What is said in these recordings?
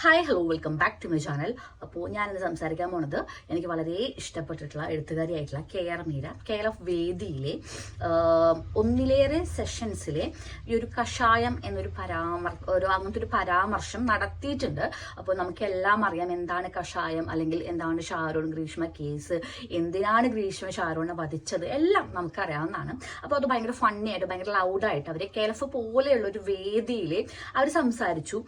Hi hello welcome back to my channel അപ്പോൾ ഞാനിന്ന് സംസാരിക്കാൻ പോണത് എനിക്ക് വളരെ ഇഷ്ടപ്പെട്ടിട്ടുള്ള എഴുത്തുകാരിയായിട്ടുള്ള K R Meera K R F വേദിയിലെ ഒന്നിലേറെ സെഷൻസിലെ ഈ ഒരു കഷായം എന്നൊരു പരാമർ ഒരു അങ്ങനത്തെ ഒരു പരാമർശം നടത്തിയിട്ടുണ്ട്. അപ്പോൾ നമുക്കെല്ലാം അറിയാം എന്താണ് കഷായം അല്ലെങ്കിൽ എന്താണ് ഷാരോൺ ഗ്രീഷ്മ കേസ് എന്തിനാണ് ഗ്രീഷ്മ ഷാരോണിനെ വധിച്ചത് എല്ലാം നമുക്കറിയാവുന്നതാണ്. അപ്പോൾ അത് ഭയങ്കര ഫണ്ണി ആയിട്ട് ഭയങ്കര ലൗഡായിട്ട് അവർ കെ എഫ് പോലെയുള്ള ഒരു വേദിയിൽ അവർ സംസാരിച്ചു.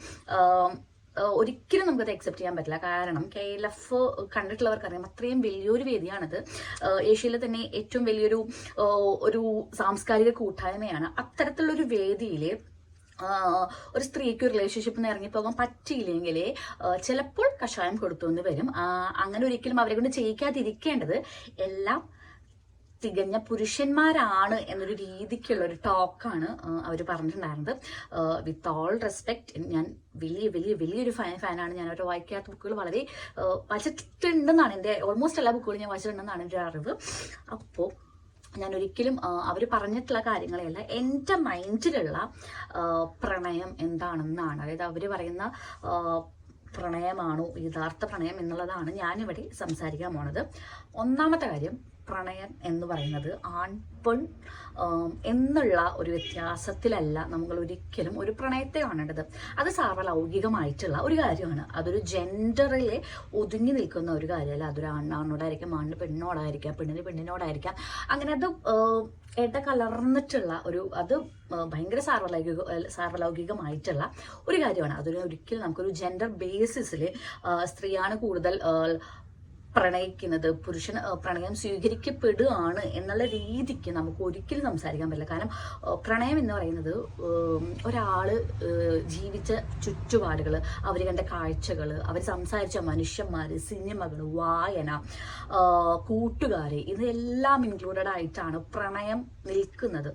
ഒരിക്കലും നമുക്കത് അക്സെപ്റ്റ് ചെയ്യാൻ പറ്റില്ല. കാരണം കെ എൽ എഫ് കണ്ടിട്ടുള്ളവർക്കറിയാം അത്രയും വലിയൊരു വേദിയാണത്. ഏഷ്യയിലെ തന്നെ ഏറ്റവും വലിയൊരു ഒരു സാംസ്കാരിക കൂട്ടായ്മയാണ്. അത്തരത്തിലുള്ളൊരു വേദിയിൽ ഒരു സ്ത്രീക്ക് റിലേഷൻഷിപ്പിൽ നിന്ന് ഇറങ്ങിപ്പോകാൻ പറ്റിയില്ലെങ്കിൽ ചിലപ്പോൾ കഷായം കൊടുത്തു എന്ന് വരും അങ്ങനെ ഒരിക്കലും അവരെ കൊണ്ട് ചെയ്യിക്കാതിരിക്കേണ്ടത് എല്ലാം തികഞ്ഞ പുരുഷന്മാരാണ് എന്നൊരു രീതിക്കുള്ള ഒരു ടോക്കാണ് അവർ പറഞ്ഞിട്ടുണ്ടായിരുന്നത്. വിത്ത് ഓൾ റെസ്പെക്ട് ഞാൻ വലിയ വലിയ വലിയൊരു ഫാൻ ഫാനാണ് ഞാൻ അവരുടെ വായിക്കാത്ത ബുക്കുകൾ വളരെ വായിച്ചിട്ടുണ്ടെന്നാണ് എന്റെ ഓൾമോസ്റ്റ് എല്ലാ ബുക്കുകളും ഞാൻ വായിച്ചിട്ടുണ്ടെന്നാണ് എന്റെ അറിവ്. അപ്പോൾ ഞാൻ ഒരിക്കലും അവർ പറഞ്ഞിട്ടുള്ള കാര്യങ്ങളെയല്ല എന്റെ മൈൻഡിലുള്ള പ്രണയം എന്താണെന്നാണ്. അതായത് അവർ പറയുന്ന പ്രണയമാണോ? യഥാർത്ഥ പ്രണയം എന്നുള്ളതാണ് ഞാനിവിടെ സംസാരിക്കാൻ പോണത്. ഒന്നാമത്തെ കാര്യം പ്രണയം എന്ന് പറയുന്നത് ആൺ പെൺ എന്നുള്ള ഒരു വ്യത്യാസത്തിലല്ല നമ്മൾ ഒരിക്കലും ഒരു പ്രണയത്തെ കാണേണ്ടത്. അത് സാർവലൗകികമായിട്ടുള്ള ഒരു കാര്യമാണ്. അതൊരു ജെൻഡറിലെ ഒതുങ്ങി നിൽക്കുന്ന ഒരു കാര്യമല്ല. അതൊരു ആണാണോടായിരിക്കാം ആണിന് പെണ്ണോടായിരിക്കാം പെണ്ണിന് പെണ്ണിനോടായിരിക്കാം. അങ്ങനെ അത് ഇട കലർന്നിട്ടുള്ള ഒരു അത് ഭയങ്കര സാർവലൗകിക സാർവലൗകികമായിട്ടുള്ള ഒരു കാര്യമാണ്. അതൊരു ഒരിക്കലും നമുക്കൊരു ജെൻഡർ ബേസിസിൽ സ്ത്രീയാണ് കൂടുതൽ പ്രണയിക്കുന്നത് പുരുഷൻ പ്രണയം സ്വീകരിക്കപ്പെടുകയാണ് എന്നുള്ള രീതിക്ക് നമുക്ക് ഒരിക്കലും സംസാരിക്കാൻ പറ്റില്ല. കാരണം പ്രണയം എന്ന് പറയുന്നത് ഒരാൾ ജീവിച്ച ചുറ്റുപാടുകൾ അവർ കണ്ട കാഴ്ചകൾ അവർ സംസാരിച്ച മനുഷ്യന്മാർ സിനിമകൾ വായന കൂട്ടുകാർ ഇതെല്ലാം ഇൻക്ലൂഡഡ് ആയിട്ടാണ് പ്രണയം നിൽക്കുന്നത്.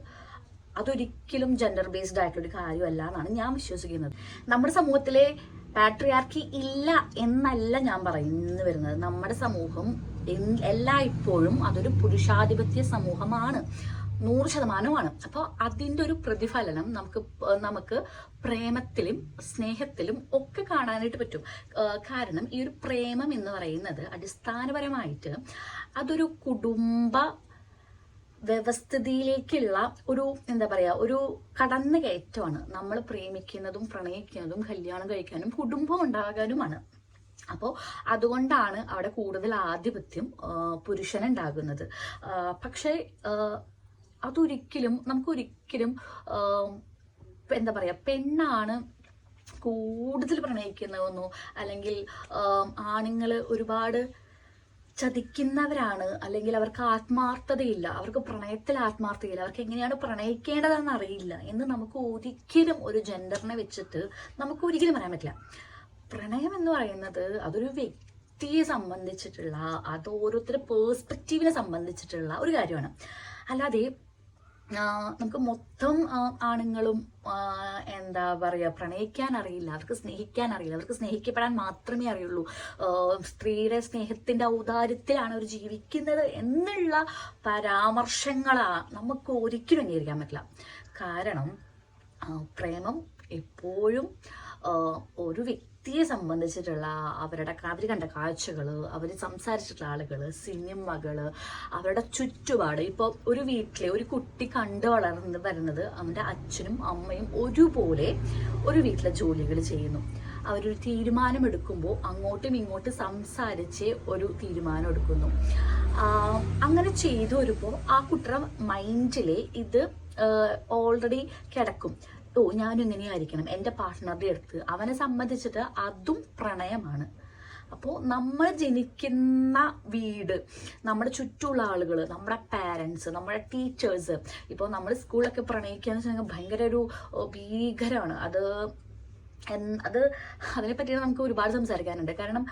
അതൊരിക്കലും ജെൻഡർ ബേസ്ഡ് ആയിട്ടുള്ള ഒരു കാര്യമല്ല എന്നാണ് ഞാൻ വിശ്വസിക്കുന്നത്. നമ്മുടെ സമൂഹത്തിലെ പാട്രിയാർക്കി ഇല്ല എന്നല്ല ഞാൻ പറയുന്നു വരുന്നത്. നമ്മുടെ സമൂഹം എല്ലായ്പ്പോഴും അതൊരു പുരുഷാധിപത്യ സമൂഹമാണ്. നൂറ് ശതമാനമാണ് അപ്പോൾ അതിന്റെ ഒരു പ്രതിഫലനം നമുക്ക് നമുക്ക് പ്രേമത്തിലും സ്നേഹത്തിലും ഒക്കെ കാണാനായിട്ട് പറ്റും. കാരണം ഈ ഒരു പ്രേമം എന്ന് പറയുന്നത് അടിസ്ഥാനപരമായിട്ട് അതൊരു കുടുംബ വ്യവസ്ഥിതിയിലേക്കുള്ള ഒരു എന്താ പറയാ ഒരു കടന്നു കയറ്റമാണ്. നമ്മൾ പ്രേമിക്കുന്നതും പ്രണയിക്കുന്നതും കല്യാണം കഴിക്കാനും കുടുംബം ഉണ്ടാകാനുമാണ്. അപ്പോൾ അതുകൊണ്ടാണ് അവിടെ കൂടുതൽ ആധിപത്യം പുരുഷനുണ്ടാകുന്നത് പക്ഷേ അതൊരിക്കലും നമുക്കൊരിക്കലും എന്താ പറയുക പെണ്ണാണ് കൂടുതൽ പ്രണയിക്കുന്നതെന്നോ അല്ലെങ്കിൽ ആണുങ്ങൾ ഒരുപാട് ചതിക്കുന്നവരാണ് അല്ലെങ്കിൽ അവർക്ക് ആത്മാർത്ഥതയില്ല അവർക്ക് പ്രണയത്തിൽ ആത്മാർത്ഥതയില്ല അവർക്ക് എങ്ങനെയാണ് പ്രണയിക്കേണ്ടതെന്ന് അറിയില്ല എന്ന് നമുക്ക് ഒരിക്കലും ഒരു ജെൻഡറിനെ വെച്ചിട്ട് നമുക്ക് ഒരിക്കലും പറയാൻ പറ്റില്ല. പ്രണയം എന്ന് പറയുന്നത് അതൊരു വ്യക്തിയെ സംബന്ധിച്ചിട്ടുള്ള അത് ഓരോരുത്തരുടെ പേഴ്സ്പെക്റ്റീവിനെ സംബന്ധിച്ചിട്ടുള്ള ഒരു കാര്യമാണ്. അല്ലാതെ നമുക്ക് മൊത്തം ആണുങ്ങളും എന്താ പറയുക പ്രണയിക്കാൻ അറിയില്ല അവർക്ക് സ്നേഹിക്കാൻ അറിയില്ല അവർക്ക് സ്നേഹിക്കപ്പെടാൻ മാത്രമേ അറിയുള്ളൂ. സ്ത്രീയുടെ സ്നേഹത്തിന്റെ ഔദാര്യത്തിലാണ് അവർ ജീവിക്കുന്നത് എന്നുള്ള പരാമർശങ്ങളാണ് നമുക്ക് ഒരിക്കലും അംഗീകരിക്കാൻ പറ്റില്ല. കാരണം പ്രേമം എപ്പോഴും ഒരു ഒരു വ്യക്തിയെ സംബന്ധിച്ചിട്ടുള്ള അവരുടെ അവർ കണ്ട കാഴ്ചകൾ അവർ സംസാരിച്ചിട്ടുള്ള ആളുകൾ സിനിമകൾ അവരുടെ ചുറ്റുപാട്. ഇപ്പോൾ ഒരു വീട്ടിലെ ഒരു കുട്ടി കണ്ടു വളർന്ന് വരുന്നത് അവന്റെ അച്ഛനും അമ്മയും ഒരുപോലെ ഒരു വീട്ടിലെ ജോലികൾ ചെയ്യുന്നു. അവരൊരു തീരുമാനം എടുക്കുമ്പോൾ അങ്ങോട്ടും ഇങ്ങോട്ടും സംസാരിച്ച് ഒരു തീരുമാനം എടുക്കുന്നു. അങ്ങനെ ചെയ്തു വരുമ്പോൾ ആ കുട്ടിയുടെ മൈൻഡിലെ ഇത് ഓൾറെഡി കിടക്കും. ഓ ഞാനും ഇങ്ങനെയായിരിക്കണം എന്റെ പാർട്ട്ണറുടെ അടുത്ത്. അവനെ സംബന്ധിച്ചിട്ട് അതും പ്രണയമാണ്. അപ്പോൾ നമ്മൾ ജനിക്കുന്ന വീട് നമ്മുടെ ചുറ്റുമുള്ള ആളുകൾ നമ്മുടെ പാരൻസ് നമ്മുടെ ടീച്ചേഴ്സ് ഇപ്പോൾ നമ്മൾ സ്കൂളൊക്കെ പ്രണയിക്കുക എന്ന് വെച്ചാൽ ഭയങ്കര ഒരു ഭീകരമാണ്. അത് അത് അതിനെ പറ്റി നമുക്ക് ഒരുപാട് സംസാരിക്കാനുണ്ട്. കാരണം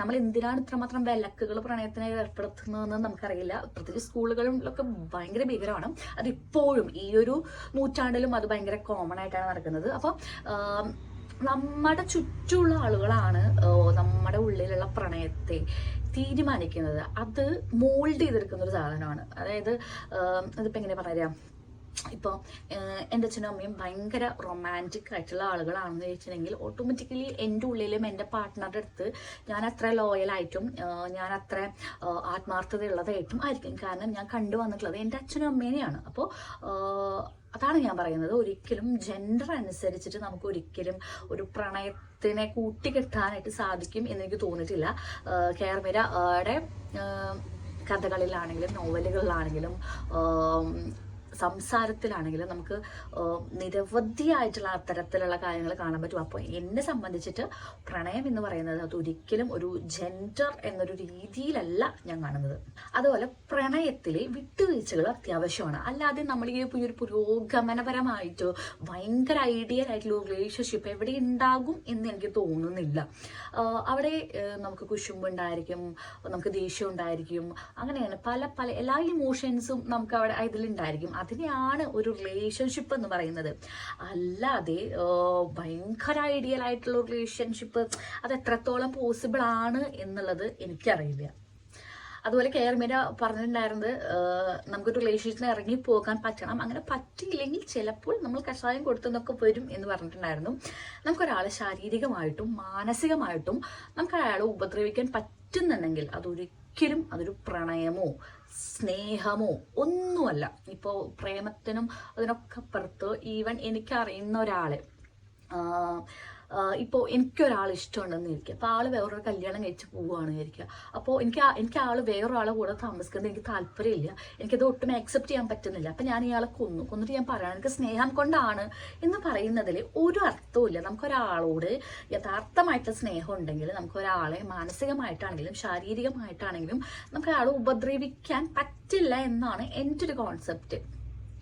നമ്മൾ എന്തിനാണ് ഇത്രമാത്രം വിലക്കുകൾ പ്രണയത്തിനായി ഏർപ്പെടുത്തുന്നതെന്ന് നമുക്കറിയില്ല. പ്രത്യേകിച്ച് സ്കൂളുകളിലൊക്കെ ഭയങ്കര ഭീകരമാണ് അതിപ്പോഴും ഈ ഒരു നൂറ്റാണ്ടിലും അത് ഭയങ്കര കോമൺ ആയിട്ടാണ് നടക്കുന്നത്. അപ്പോൾ നമ്മുടെ ചുറ്റുമുള്ള ആളുകളാണ് നമ്മുടെ ഉള്ളിലുള്ള പ്രണയത്തെ തീരുമാനിക്കുന്നത്. അത് മോൾഡ് ചെയ്തെടുക്കുന്ന ഒരു സാധനമാണ്. അതായത് അതിപ്പോൾ എങ്ങനെ പറയാം? ഇപ്പോൾ എന്റെ അച്ഛനും അമ്മയും ഭയങ്കര റൊമാന്റിക് ആയിട്ടുള്ള ആളുകളാണെന്ന് ചോദിച്ചിട്ടുണ്ടെങ്കിൽ ഓട്ടോമാറ്റിക്കലി എന്റെ ഉള്ളിലും എന്റെ പാർട്ട്ണറുടെ അടുത്ത് ഞാൻ അത്ര ലോയലായിട്ടും ഞാൻ അത്ര ആത്മാർത്ഥതയുള്ളതായിട്ടും ആയിരിക്കും. കാരണം ഞാൻ കണ്ടുവന്നിട്ടുള്ളത് എന്റെ അച്ഛനും അമ്മേനെയാണ്. അപ്പോൾ അതാണ് ഞാൻ പറയുന്നത്. ഒരിക്കലും ജെൻഡർ അനുസരിച്ചിട്ട് നമുക്ക് ഒരിക്കലും ഒരു പ്രണയത്തിനെ കൂട്ടിക്കെട്ടാനായിട്ട് സാധിക്കും എന്നെനിക്ക് തോന്നിയിട്ടില്ല. കേർമിരയുടെ കഥകളിലാണെങ്കിലും നോവലുകളിലാണെങ്കിലും സംസാരത്തിലാണെങ്കിലും നമുക്ക് നിരവധിയായിട്ടുള്ള അത്തരത്തിലുള്ള കാര്യങ്ങൾ കാണാൻ പറ്റും. അപ്പോൾ എന്നെ സംബന്ധിച്ചിട്ട് പ്രണയം എന്ന് പറയുന്നത് അത് ഒരിക്കലും ഒരു ജെൻഡർ എന്നൊരു രീതിയിലല്ല ഞാൻ കാണുന്നത്. അതുപോലെ പ്രണയത്തിലെ വിട്ടുവീഴ്ചകൾ അത്യാവശ്യമാണ്. അല്ലാതെ നമ്മൾ ഈ ഒരു പുരോഗമനപരമായിട്ട് ഭയങ്കര ഐഡിയൽ ആയിട്ടുള്ള റിലേഷൻഷിപ്പ് എവിടെ ഉണ്ടാകും എന്ന് എനിക്ക് തോന്നുന്നില്ല. അവിടെ നമുക്ക് കുശുമ്പ് ഉണ്ടായിരിക്കും നമുക്ക് ദേഷ്യം ഉണ്ടായിരിക്കും അങ്ങനെയാണ്. പല പല എല്ലാ ഇമോഷൻസും നമുക്ക് അവിടെ ഇതിലുണ്ടായിരിക്കും. അതിനെയാണ് ഒരു റിലേഷൻഷിപ്പ് എന്ന് പറയുന്നത്. അല്ലാതെ ഭയങ്കര ഐഡിയൽ ആയിട്ടുള്ള റിലേഷൻഷിപ്പ് അത് എത്രത്തോളം പോസിബിൾ ആണ് എന്നുള്ളത് എനിക്കറിയില്ല. അതുപോലെ കെയർമീര പറഞ്ഞിട്ടുണ്ടായിരുന്നത് നമുക്കൊരു റിലേഷൻഷിപ്പിന് ഇറങ്ങി പോകാൻ പറ്റണം. അങ്ങനെ പറ്റിയില്ലെങ്കിൽ ചിലപ്പോൾ നമ്മൾ കഷായം കൊടുത്തെന്നൊക്കെ വരും എന്ന് പറഞ്ഞിട്ടുണ്ടായിരുന്നു. നമുക്കൊരാളെ ശാരീരികമായിട്ടും മാനസികമായിട്ടും നമുക്ക് അയാളെ ഉപദ്രവിക്കാൻ പറ്റുന്നുണ്ടെങ്കിൽ അതൊരിക്കലും അതൊരു പ്രണയമോ സ്നേഹമോ ഒന്നുമല്ല. ഇപ്പോൾ പ്രേമത്തിനും അതിനൊക്കെ പുറത്ത് ഈവൻ എനിക്കറിയുന്ന ഒരാൾ ഇപ്പോൾ എനിക്കൊരാൾ ഇഷ്ടമുണ്ടെന്ന് ഇരിക്കുക അപ്പോൾ ആൾ വേറൊരു കല്യാണം കഴിച്ച് പോവുകയാണ് ഇരിക്കുക അപ്പോൾ എനിക്ക് എനിക്ക് ആൾ വേറൊരാളെ കൂടെ താമസിക്കുന്നത് എനിക്ക് താല്പര്യമില്ല. എനിക്കത് ഒട്ടും ആക്സെപ്റ്റ് ചെയ്യാൻ പറ്റുന്നില്ല. അപ്പം ഞാൻ ഇയാളെ കൊന്നു. കൊന്നിട്ട് ഞാൻ പറയാം എനിക്ക് സ്നേഹം കൊണ്ടാണ് എന്ന് പറയുന്നതിൽ ഒരു അർത്ഥവും നമുക്കൊരാളോട് യഥാർത്ഥമായിട്ട് സ്നേഹം ഉണ്ടെങ്കിൽ നമുക്കൊരാളെ മാനസികമായിട്ടാണെങ്കിലും ശാരീരികമായിട്ടാണെങ്കിലും നമുക്ക് ഉപദ്രവിക്കാൻ പറ്റില്ല എന്നാണ് എന്റെ ഒരു കോൺസെപ്റ്റ്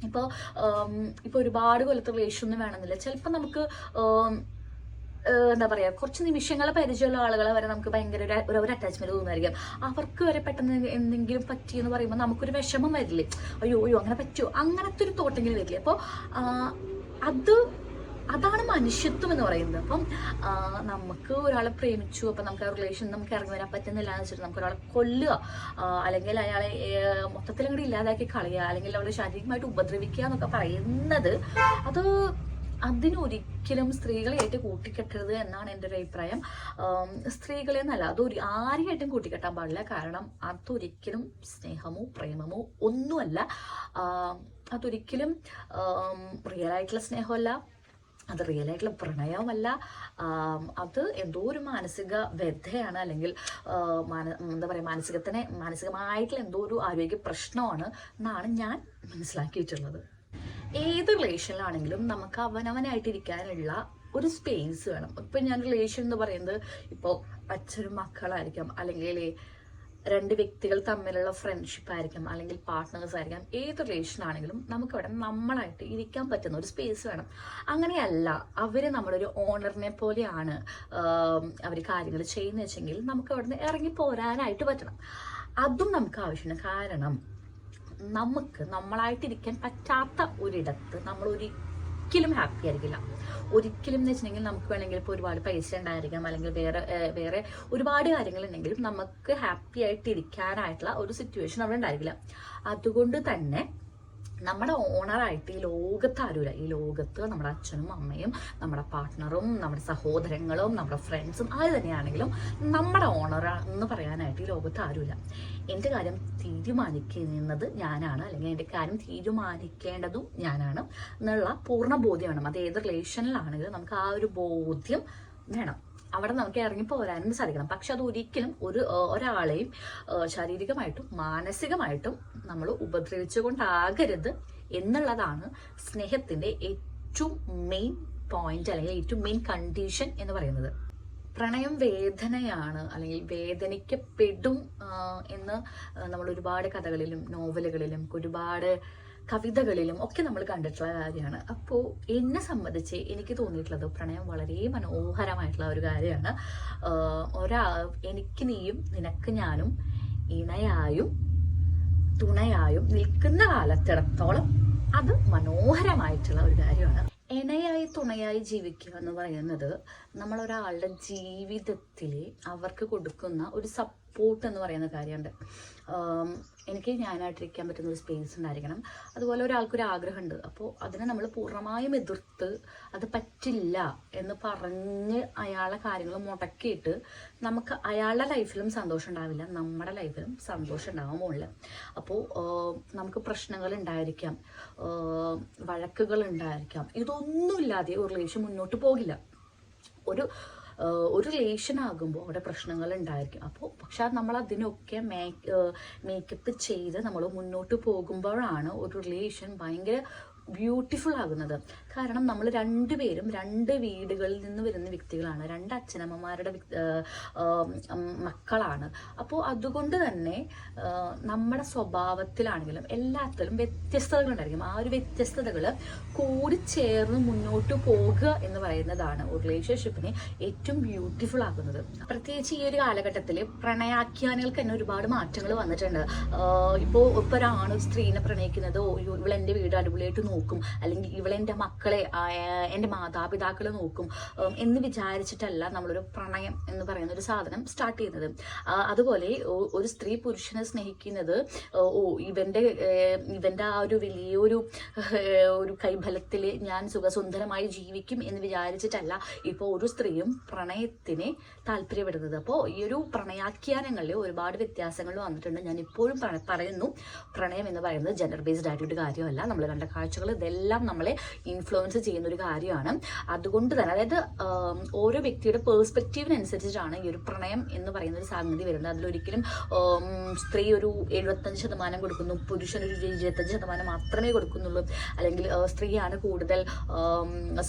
ഇപ്പോൾ ഇപ്പോൾ ഒരുപാട് കൊല്ലത്തെ റിലേഷൻ ഒന്നും വേണമെന്നില്ല. ചിലപ്പോൾ നമുക്ക് എന്താ പറയാ കുറച്ച് നിമിഷങ്ങൾ പരിചയമുള്ള ആളുകളെ വരെ നമുക്ക് ഭയങ്കര ഒരു ഒരു അറ്റാച്ച്മെന്റ് തോന്നുമായിരിക്കും. അവർക്ക് വരെ പെട്ടെന്ന് എന്തെങ്കിലും പറ്റിയെന്ന് പറയുമ്പോൾ നമുക്കൊരു വിഷമം വരില്ലേ? അയ്യോ അയ്യോ അങ്ങനെ പറ്റുമോ അങ്ങനത്തെ ഒരു തോട്ടെങ്കിലും വരില്ലേ? അപ്പോൾ അത് അതാണ് മനുഷ്യത്വം എന്ന് പറയുന്നത്. അപ്പം നമുക്ക് ഒരാളെ പ്രേമിച്ചു അപ്പം നമുക്ക് ആ റിലേഷൻ നമുക്ക് ഇറങ്ങി വരാൻ പറ്റുന്നില്ല എന്ന് വെച്ചിട്ട് നമുക്ക് ഒരാളെ കൊല്ലുക അല്ലെങ്കിൽ അയാളെ മൊത്തത്തിൽ അങ്ങോട്ട് ഇല്ലാതാക്കി കളയുക അല്ലെങ്കിൽ അവളെ ശാരീരികമായിട്ട് ഉപദ്രവിക്കുക എന്നൊക്കെ പറയുന്നത് അത് അതിനൊരിക്കലും സ്ത്രീകളെയായിട്ട് കൂട്ടിക്കെട്ടരുത് എന്നാണ് എന്റെ ഒരു അഭിപ്രായം. സ്ത്രീകളെ എന്നല്ല അതൊരു ആരെയായിട്ടും കൂട്ടിക്കെട്ടാൻ പാടില്ല. കാരണം അതൊരിക്കലും സ്നേഹമോ പ്രേമമോ ഒന്നുമല്ല. അതൊരിക്കലും റിയൽ ആയിട്ടുള്ള സ്നേഹമല്ല. അത് റിയൽ ആയിട്ടുള്ള പ്രണയമല്ല. അത് എന്തോ ഒരു മാനസിക വ്യഥയാണ് അല്ലെങ്കിൽ എന്താ പറയുക മാനസികത്തിനെ മാനസികമായിട്ടുള്ള എന്തോ ഒരു ആരോഗ്യ പ്രശ്നമാണ് എന്നാണ് ഞാൻ മനസ്സിലാക്കി വെച്ചിട്ടുള്ളത് ഏത് റിലേഷനിലാണെങ്കിലും നമുക്ക് അവനവനായിട്ടിരിക്കാനുള്ള ഒരു സ്പേസ് വേണം. ഇപ്പം ഞാൻ റിലേഷൻ എന്ന് പറയുന്നത് ഇപ്പോൾ അച്ഛനും മക്കളായിരിക്കാം അല്ലെങ്കിൽ രണ്ട് വ്യക്തികൾ തമ്മിലുള്ള ഫ്രണ്ട്ഷിപ്പ് ആയിരിക്കാം അല്ലെങ്കിൽ പാർട്ട്നേഴ്സ് ആയിരിക്കാം. ഏത് റിലേഷൻ ആണെങ്കിലും നമുക്കവിടെ നമ്മളായിട്ട് ഇരിക്കാൻ പറ്റുന്ന ഒരു സ്പേസ് വേണം. അങ്ങനെയല്ല അവർ നമ്മളൊരു ഓണറിനെ പോലെയാണ് അവർ കാര്യങ്ങൾ ചെയ്യുന്നത് വെച്ചെങ്കിൽ നമുക്ക് അവിടെ നിന്ന് ഇറങ്ങി പോരാനായിട്ട് പറ്റണം. അതും നമുക്ക് ആവശ്യമാണ്. കാരണം നമുക്ക് നമ്മളായിട്ടിരിക്കാൻ പറ്റാത്ത ഒരിടത്ത് നമ്മൾ ഒരിക്കലും ഹാപ്പി ആയിരിക്കില്ല. ഒരിക്കലും എന്ന് വെച്ചിട്ടുണ്ടെങ്കിൽ നമുക്ക് വേണമെങ്കിൽ ഇപ്പോൾ ഒരുപാട് പൈസ ഉണ്ടായിരിക്കാം അല്ലെങ്കിൽ വേറെ വേറെ ഒരുപാട് കാര്യങ്ങൾ ഉണ്ടെങ്കിലും നമുക്ക് ഹാപ്പി ആയിട്ട് ഇരിക്കാനായിട്ടുള്ള ഒരു സിറ്റുവേഷൻ അവിടെ ഉണ്ടായിരിക്കില്ല. അതുകൊണ്ട് തന്നെ നമ്മുടെ ഓണറായിട്ട് ഈ ലോകത്ത് ആരുമില്ല. ഈ ലോകത്ത് നമ്മുടെ അച്ഛനും അമ്മയും നമ്മുടെ പാർട്ട്ണറും നമ്മുടെ സഹോദരങ്ങളും നമ്മുടെ ഫ്രണ്ട്സും ആര് തന്നെയാണെങ്കിലും നമ്മുടെ ഓണർ എന്ന് പറയാനായിട്ട് ഈ ലോകത്ത് ആരുമില്ല. എന്റെ കാര്യം തീരുമാനിക്കുന്നത് ഞാനാണ്. അല്ലെങ്കിൽ എന്റെ കാര്യം തീരുമാനിക്കേണ്ടതും ഞാനാണ്. എന്നുള്ള പൂർണ ബോധ്യം അത് ഏത് റിലേഷനിലാണെങ്കിലും നമുക്ക് ആ ഒരു ബോധ്യം വേണം. അവിടെ നമുക്ക് ഇറങ്ങി പോരാനും സാധിക്കണം. പക്ഷെ അത് ഒരിക്കലും ഒരു ഒരാളെയും ശാരീരികമായിട്ടും മാനസികമായിട്ടും നമ്മൾ ഉപദ്രവിച്ചുകൊണ്ടാകരുത് എന്നുള്ളതാണ് സ്നേഹത്തിന്റെ ഏറ്റവും മെയിൻ പോയിന്റ് അല്ലെങ്കിൽ ഏറ്റവും മെയിൻ കണ്ടീഷൻ എന്ന് പറയുന്നത്. പ്രണയം വേദനയാണ് അല്ലെങ്കിൽ വേദനിക്കപ്പെടും എന്ന് നമ്മൾ ഒരുപാട് കഥകളിലും നോവലുകളിലും ഒരുപാട് കവിതകളിലും ഒക്കെ നമ്മൾ കണ്ടിട്ടുള്ള കാര്യമാണ്. അപ്പോൾ എന്നെ സംബന്ധിച്ച് എനിക്ക് തോന്നിയിട്ടുള്ളത് പ്രണയം വളരെ മനോഹരമായിട്ടുള്ള ഒരു കാര്യമാണ്. ഒരാ എനിക്ക് നീയും നിനക്ക് ഞാനും ഇണയായും തുണയായും നിൽക്കുന്ന കാലത്തിടത്തോളം അത് മനോഹരമായിട്ടുള്ള ഒരു കാര്യമാണ്. ഇണയായി തുണയായി ജീവിക്കുക എന്ന് പറയുന്നത് നമ്മളൊരാളുടെ ജീവിതത്തിൽ അവർക്ക് കൊടുക്കുന്ന ഒരു സപ്പോർട്ട് എന്ന് പറയുന്ന കാര്യമുണ്ട്. എനിക്ക് ഞാനായിട്ടിരിക്കാൻ പറ്റുന്ന ഒരു സ്പേസ് ഉണ്ടായിരിക്കണം. അതുപോലെ ഒരാൾക്കൊരു ആഗ്രഹമുണ്ട്. അപ്പോൾ അതിനെ നമ്മൾ പൂർണമായും എതിർത്ത് അത് പറ്റില്ല എന്ന് പറഞ്ഞ് അയാളെ കാര്യങ്ങൾ മുടക്കിയിട്ട് നമുക്ക് അയാളുടെ ലൈഫിലും സന്തോഷം ഉണ്ടാവില്ല. നമ്മുടെ ലൈഫിലും സന്തോഷം ഉണ്ടാവാൻ മുകളിൽ അപ്പോൾ നമുക്ക് പ്രശ്നങ്ങൾ ഉണ്ടായിരിക്കാം. വഴക്കുകൾ ഉണ്ടായിരിക്കാം. ഇതൊന്നുമില്ലാതെ ഒരു റിലേഷൻ മുന്നോട്ട് പോകില്ല. ഒരു ഒരു റിലേഷൻ ആകുമ്പോൾ അവിടെ പ്രശ്നങ്ങൾ ഉണ്ടായിരിക്കും. അപ്പോൾ പക്ഷെ നമ്മൾ അതിനൊക്കെ മേക്ക് മേക്കപ്പ് ചെയ്ത് നമ്മൾ മുന്നോട്ട് പോകുമ്പോഴാണ് ഒരു റിലേഷൻ ഭയങ്കര ബ്യൂട്ടിഫുൾ ആകുന്നത്. കാരണം നമ്മൾ രണ്ടുപേരും രണ്ട് വീടുകളിൽ നിന്ന് വരുന്ന വ്യക്തികളാണ്. രണ്ട് അച്ഛനമ്മമാരുടെ മക്കളാണ്. അപ്പോൾ അതുകൊണ്ട് തന്നെ നമ്മുടെ സ്വഭാവത്തിലാണെങ്കിലും എല്ലാത്തിലും വ്യത്യസ്തതകൾ ഉണ്ടായിരിക്കും ആ ഒരു വ്യത്യസ്തതകൾ കൂടിച്ചേർന്ന് മുന്നോട്ട് പോകുക എന്ന് പറയുന്നതാണ് ഒരു റിലേഷൻഷിപ്പിനെ ഏറ്റവും ബ്യൂട്ടിഫുൾ ആക്കുന്നത്. പ്രത്യേകിച്ച് ഈ ഒരു കാലഘട്ടത്തിൽ പ്രണയാഖ്യാനികൾക്ക് തന്നെ ഒരുപാട് മാറ്റങ്ങൾ വന്നിട്ടുണ്ട്. ഇപ്പോൾ ഇപ്പോൾ ഒരാണ് സ്ത്രീനെ പ്രണയിക്കുന്നത് ഇവളെന്റെ വീട് അടിപൊളിയായിട്ട് നോക്കും. അല്ലെങ്കിൽ ഇവളെന്റെ മക്കളെ എന്റെ മാതാപിതാക്കളെ നോക്കും. എന്ന് വിചാരിച്ചിട്ടല്ല നമ്മളൊരു പ്രണയം എന്ന് പറയുന്ന ഒരു സാധനം സ്റ്റാർട്ട് ചെയ്യുന്നത്. അതുപോലെ ഒരു സ്ത്രീ പുരുഷനെ സ്നേഹിക്കുന്നത് ഓ ഇവന്റെ ഇവന്റെ ആ ഒരു വലിയൊരു ഒരു കൈബലത്തിൽ ഞാൻ സുഖസുന്ദരമായി ജീവിക്കും എന്ന് വിചാരിച്ചിട്ടല്ല ഇപ്പോൾ ഒരു സ്ത്രീയും പ്രണയത്തിന് താല്പര്യപ്പെടുന്നത്. അപ്പോൾ ഈ ഒരു പ്രണയാഖ്യാനങ്ങളിൽ ഒരുപാട് വ്യത്യാസങ്ങൾ വന്നിട്ടുണ്ട്. ഞാൻ ഇപ്പോഴും പറയുന്നു. പ്രണയം എന്ന് പറയുന്നത് ജെൻഡർ ബേസ്ഡ് ആയിട്ടൊരു കാര്യമല്ല. നമ്മൾ കണ്ട കാഴ്ചകൾ ഇതെല്ലാം നമ്മളെ ഇൻഫ്ലുവൻസ് ചെയ്യുന്ന ഒരു കാര്യമാണ്. അതുകൊണ്ട് തന്നെ അതായത് ഓരോ വ്യക്തിയുടെ പേഴ്സ്പെക്റ്റീവിനനുസരിച്ചിട്ടാണ് ഈ ഒരു പ്രണയം എന്ന് പറയുന്ന ഒരു സംഗതി വരുന്നത്. അതിലൊരിക്കലും സ്ത്രീ ഒരു എഴുപത്തഞ്ച് ശതമാനം കൊടുക്കുന്നു പുരുഷൻ ഒരു ഇരുപത്തഞ്ച് ശതമാനം മാത്രമേ കൊടുക്കുന്നുള്ളൂ. അല്ലെങ്കിൽ സ്ത്രീയാണ് കൂടുതൽ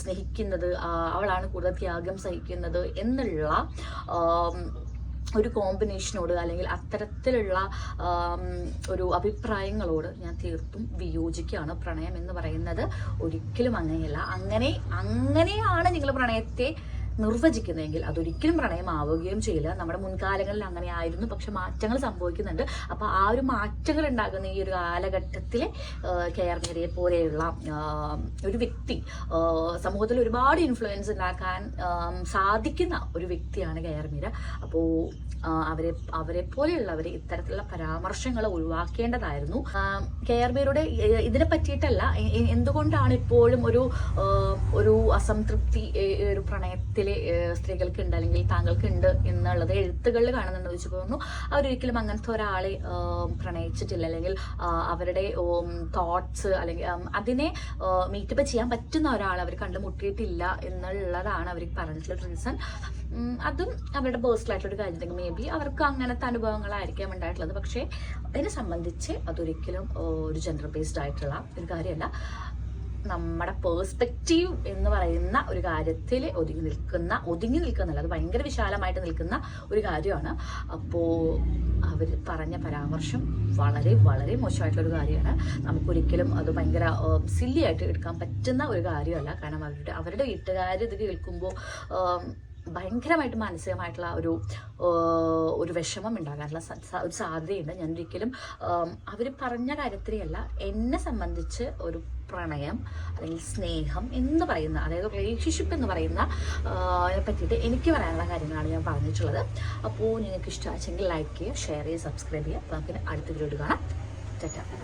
സ്നേഹിക്കുന്നത് അവളാണ് കൂടുതൽ ത്യാഗം സഹിക്കുന്നത് എന്നുള്ള ഒരു കോമ്പിനേഷനോട് അല്ലെങ്കിൽ അത്തരത്തിലുള്ള ഒരു അഭിപ്രായങ്ങളോട് ഞാൻ തീർത്തും വിയോജിക്കുകയാണ്. പ്രണയം എന്ന് പറയുന്നത് ഒരിക്കലും അങ്ങനെയല്ല. അങ്ങനെ അങ്ങനെയാണ് നിങ്ങൾ പ്രണയത്തെ നിർവചിക്കുന്നതെങ്കിൽ അതൊരിക്കലും പ്രണയമാവുകയും ചെയ്യില്ല. നമ്മുടെ മുൻകാലങ്ങളിൽ അങ്ങനെ ആയിരുന്നു പക്ഷെ മാറ്റങ്ങൾ സംഭവിക്കുന്നുണ്ട്. അപ്പോൾ ആ ഒരു മാറ്റങ്ങൾ ഉണ്ടാകുന്ന ഈ ഒരു കാലഘട്ടത്തിലെ കേരളീയരെ പോലെയുള്ള ഒരു വ്യക്തി സമൂഹത്തിൽ ഒരുപാട് ഇൻഫ്ലുവൻസ് ഉണ്ടാക്കാൻ സാധിക്കുന്ന ഒരു വ്യക്തിയാണ് കയർമീര അപ്പോ അപ്പോൾ അവരെ അവരെ പോലെയുള്ളവരെ ഇത്തരത്തിലുള്ള പരാമർശങ്ങൾ ഒഴിവാക്കേണ്ടതായിരുന്നു. ആം, കെ ആർ ഇതിനെ പറ്റിയിട്ടല്ല എന്തുകൊണ്ടാണ് ഇപ്പോഴും ഒരു ഒരു അസംതൃപ്തി ഒരു പ്രണയത്തിലെ സ്ത്രീകൾക്ക് ഉണ്ട് അല്ലെങ്കിൽ താങ്കൾക്ക് ഉണ്ട് എന്നുള്ളത് എഴുത്തുകളിൽ കാണുന്നുണ്ടെന്ന് വെച്ച് തോന്നുന്നു. അവരൊരിക്കലും അങ്ങനത്തെ ഒരാളെ പ്രണയിച്ചിട്ടില്ല. അല്ലെങ്കിൽ അവരുടെ തോട്ട്സ് അല്ലെങ്കിൽ അതിനെ മീറ്റപ്പ് ചെയ്യാൻ പറ്റുന്ന ഒരാൾ അവർ കണ്ടുമുട്ടിയിട്ടില്ല എന്നുള്ളതാണ് അവർ പറഞ്ഞിട്ടുള്ള റീസൺ അതും അവരുടെ പേഴ്സണൽ ആയിട്ടുള്ള ഒരു കാര്യം. മേ ബി അവർക്ക് അങ്ങനത്തെ അനുഭവങ്ങളായിരിക്കാം ഉണ്ടായിട്ടുള്ളത്. പക്ഷേ അതിനെ സംബന്ധിച്ച് അതൊരിക്കലും ഒരു ജെൻഡർ ബേസ്ഡ് ആയിട്ടുള്ള ഒരു കാര്യമല്ല. നമ്മുടെ പേഴ്സ്പെക്റ്റീവ് എന്ന് പറയുന്ന ഒരു കാര്യത്തിൽ ഒതുങ്ങി നിൽക്കുന്ന ഒതുങ്ങി നിൽക്കുന്നില്ല. അത് ഭയങ്കര വിശാലമായിട്ട് നിൽക്കുന്ന ഒരു കാര്യമാണ്. അപ്പോൾ അവർ പറഞ്ഞ പരാമർശം വളരെ വളരെ മോശമായിട്ടുള്ള ഒരു കാര്യമാണ്. നമുക്കൊരിക്കലും അത് ഭയങ്കര സില്ലി ആയിട്ട് എടുക്കാൻ പറ്റുന്ന ഒരു കാര്യമല്ല. കാരണം അവരുടെ അവരുടെ വീട്ടുകാർ ഇത് കേൾക്കുമ്പോൾ ഭയങ്കരമായിട്ട് മാനസികമായിട്ടുള്ള ഒരു ഒരു വിഷമം ഉണ്ടാകാനുള്ള ഒരു സാധ്യതയുണ്ട്. ഞാൻ ഒരിക്കലും അവർ പറഞ്ഞ കാര്യത്തിനെയല്ല എന്നെ സംബന്ധിച്ച് ഒരു പ്രണയം അല്ലെങ്കിൽ സ്നേഹം എന്ന് പറയുന്ന അതായത് റിലേഷൻഷിപ്പ് എന്ന് പറയുന്ന പറ്റിയിട്ട് എനിക്ക് പറയാനുള്ള കാര്യങ്ങളാണ് ഞാൻ പറഞ്ഞിട്ടുള്ളത്. അപ്പോൾ നിങ്ങൾക്ക് ഇഷ്ടമാച്ചെങ്കിൽ ലൈക്ക് ചെയ്യുക ഷെയർ ചെയ്യുക സബ്സ്ക്രൈബ് ചെയ്യുക. അപ്പോൾ നമുക്ക് അടുത്ത വീഡിയോ കാണാം. ടാറ്റ